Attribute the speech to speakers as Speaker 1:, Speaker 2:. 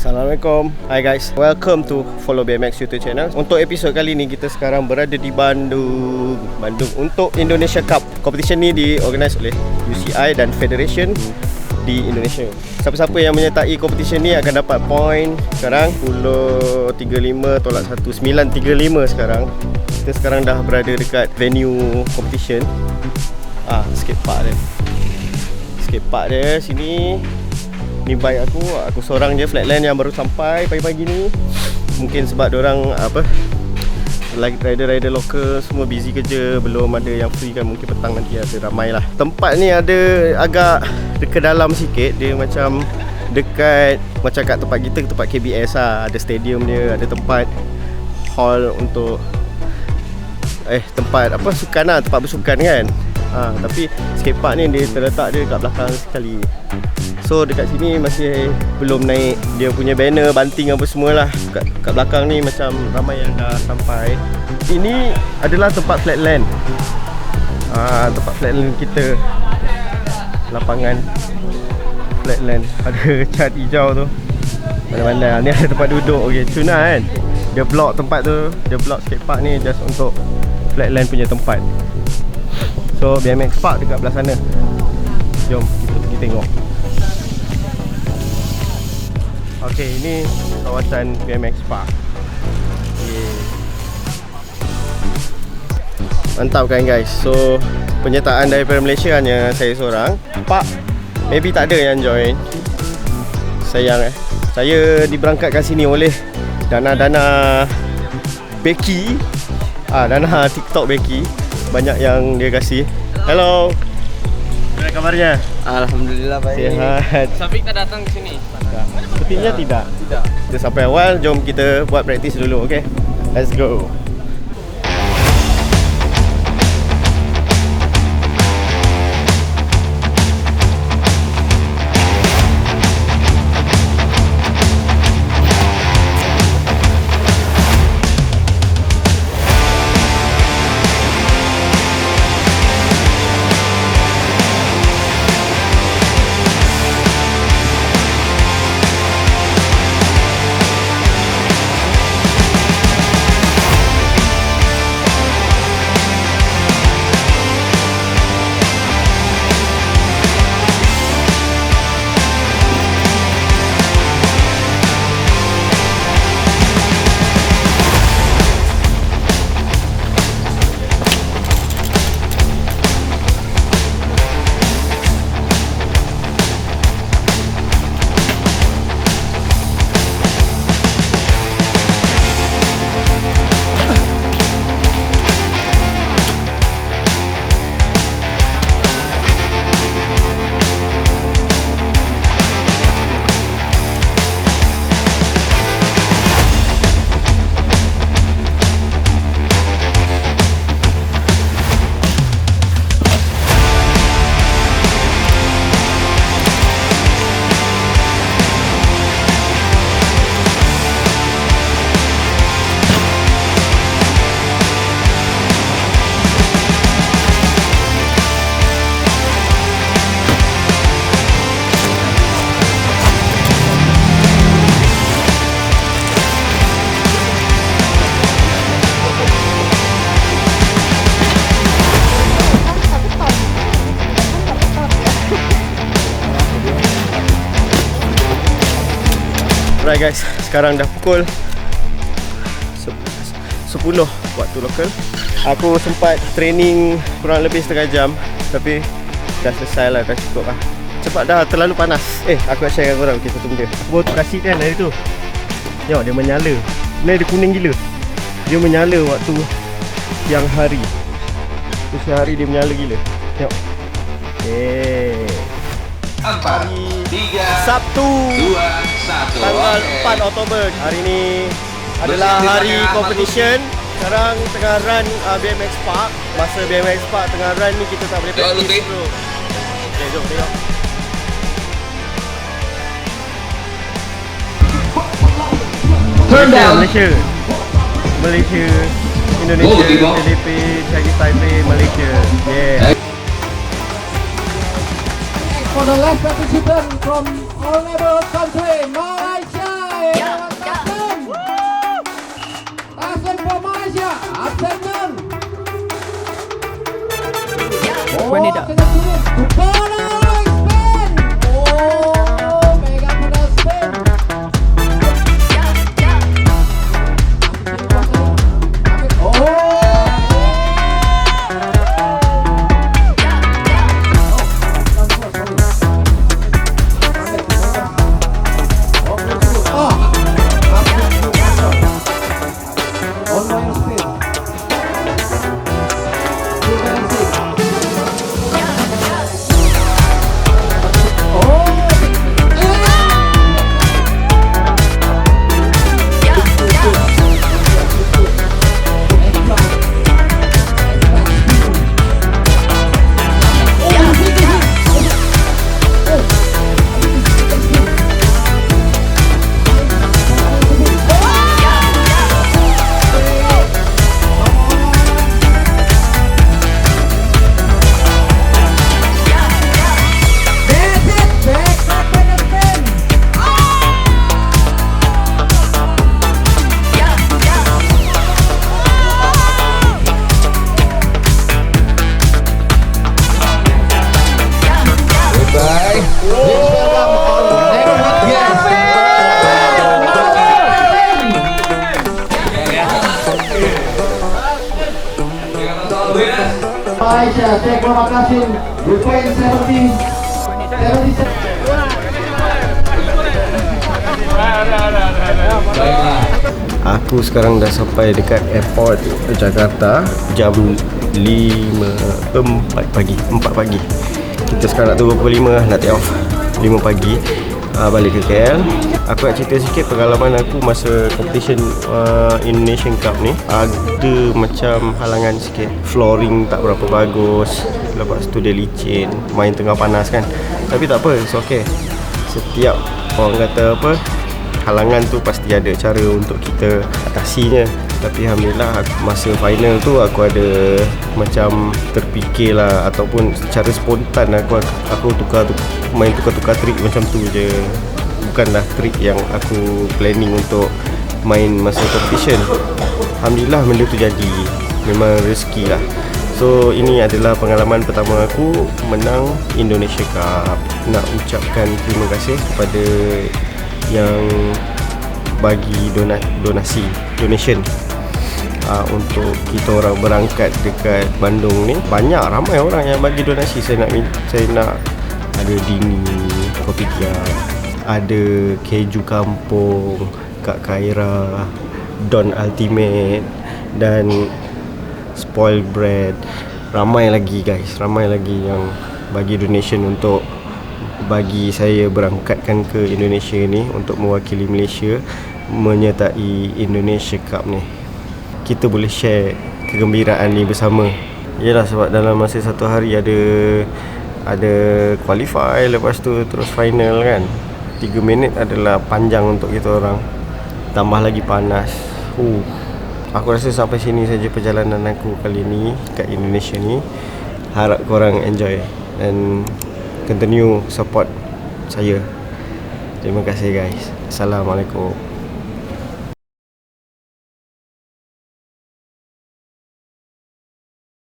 Speaker 1: Assalamualaikum. Hi guys. Welcome to Follow BMX YouTube channel. Untuk episod kali ni Kita sekarang berada di Bandung. Bandung Untuk Indonesia Cup. Competition ni diorganize oleh UCI dan Federation Di Indonesia. Siapa-siapa yang menyertai competition ni Akan dapat point Sekarang. 10.35 Tolak 1 9.35 sekarang. Kita sekarang dah berada dekat Venue competition. Ah, skate park dia. Skate park dia. Sini Ni bike aku Aku seorang je flatland yang baru sampai Pagi-pagi ni. Mungkin sebab orang apa like rider-rider lokal semua busy kerja Belum ada yang free kan Mungkin petang nanti ada ramai lah. Tempat ni ada agak dekat dalam sikit Dia macam dekat Macam kat tempat kita Tempat KBS lah. Ada stadium dia Ada tempat hall untuk Eh tempat apa sukan lah Tempat bersukan kan. Ha, Tapi skatepark ni dia terletak dia kat belakang sekali So dekat sini masih belum naik dia punya banner, banting apa semualah. Kat, kat belakang ni macam ramai yang dah sampai. Ini adalah tempat flatland. Ah tempat flatland kita. Lapangan flatland ada cat hijau tu. Mana-mana ni ada tempat duduk. Okey, tuna kan. Dia block tempat tu, dia block skatepark ni just untuk flatland punya tempat. So BMX park dekat belah sana. Jom kita pergi tengok. Okey, ini kawasan BMX Park. Mantap kan guys. So, penyertaan daripada Malaysia hanya saya seorang. Pak, maybe tak ada yang join. Sayang eh. Saya diberangkatkan sini oleh dana-dana Becky. Ah, dana TikTok Becky. Banyak yang dia kasih. Hello. Bagaimana kabarnya?
Speaker 2: Alhamdulillah baik.
Speaker 1: Sihat.
Speaker 3: Syafiq tak datang ke sini?
Speaker 1: Sepertinya tidak.
Speaker 3: Tidak.
Speaker 1: Kita sampai awal, jom kita buat praktis dulu, okay? Let's go. Alright guys, sekarang dah pukul se- 10 waktu lokal. Aku sempat training kurang lebih setengah jam tapi dah selesai lah, dah cukup lah. Cepat dah, terlalu panas. Eh, aku nak share dengan korang, kita tunggu dia. Aku baru kasih kan hari tu. Tengok dia menyala. Ni dia kuning gila. Dia menyala waktu siang hari. Tu siang hari dia menyala gila. Tengok. Eh.
Speaker 2: Empat, tiga,
Speaker 1: Sabtu.
Speaker 2: dua, satu.
Speaker 1: Tanggal
Speaker 2: Okey.
Speaker 1: 4 Oktober Hari ni adalah hari competition. Sekarang tengah run uh, BMX Park. Masa BMX Park tengah run ni kita tak boleh practice
Speaker 2: lebih.
Speaker 1: dulu Okay jom tengok.
Speaker 2: Turn
Speaker 1: Malaysia,
Speaker 2: down.
Speaker 1: Malaysia. Malaysia Indonesia. Philippines, Chinese Taipei, Malaysia. Yeah.
Speaker 4: For the last participant from all neighborhood country,
Speaker 3: cek Muhammad Kasim Di point 70 77
Speaker 2: Baiklah.
Speaker 1: Aku sekarang dah sampai dekat airport Jakarta Jam 5 4 pagi 4 pagi. Kita sekarang nak tunggu pukul 5 lah Nak take off. 5 pagi uh, Balik ke KL Aku nak cerita sikit pengalaman aku Masa competition uh, Indonesian Cup ni. Ada macam halangan sikit. Flooring tak berapa bagus Lepas tu dia licin Main tengah panas kan. Tapi tak apa It's okay. Setiap orang kata apa halangan tu pasti ada cara untuk kita atasinya tapi Alhamdulillah masa final tu aku ada macam terfikir lah ataupun secara spontan aku aku tukar tu main tukar-tukar trik macam tu je. Bukanlah trik yang aku planning untuk main masa competition. Alhamdulillah benda tu jadi. Memang rezeki lah. So ini adalah pengalaman pertama aku menang Indonesia Cup. Nak ucapkan terima kasih kepada yang bagi dona, donasi donation. Uh, untuk kita orang berangkat dekat Bandung ni banyak ramai orang yang bagi donasi. Saya nak saya nak ada dini kopi tiam ada keju kampung Kak Kaira Don Ultimate dan spoil bread. Ramai lagi guys. Ramai lagi yang bagi donation untuk bagi saya berangkatkan ke Indonesia ni untuk mewakili Malaysia menyertai Indonesia Cup ni kita boleh share kegembiraan ni bersama Yalah sebab dalam masa satu hari ada ada qualify lepas tu terus final kan 3 minit adalah panjang untuk kita orang tambah lagi panas uh. Aku rasa sampai sini saja perjalanan aku kali ni kat Indonesia ni. Harap korang enjoy and continue support saya. Terima kasih guys. Assalamualaikum.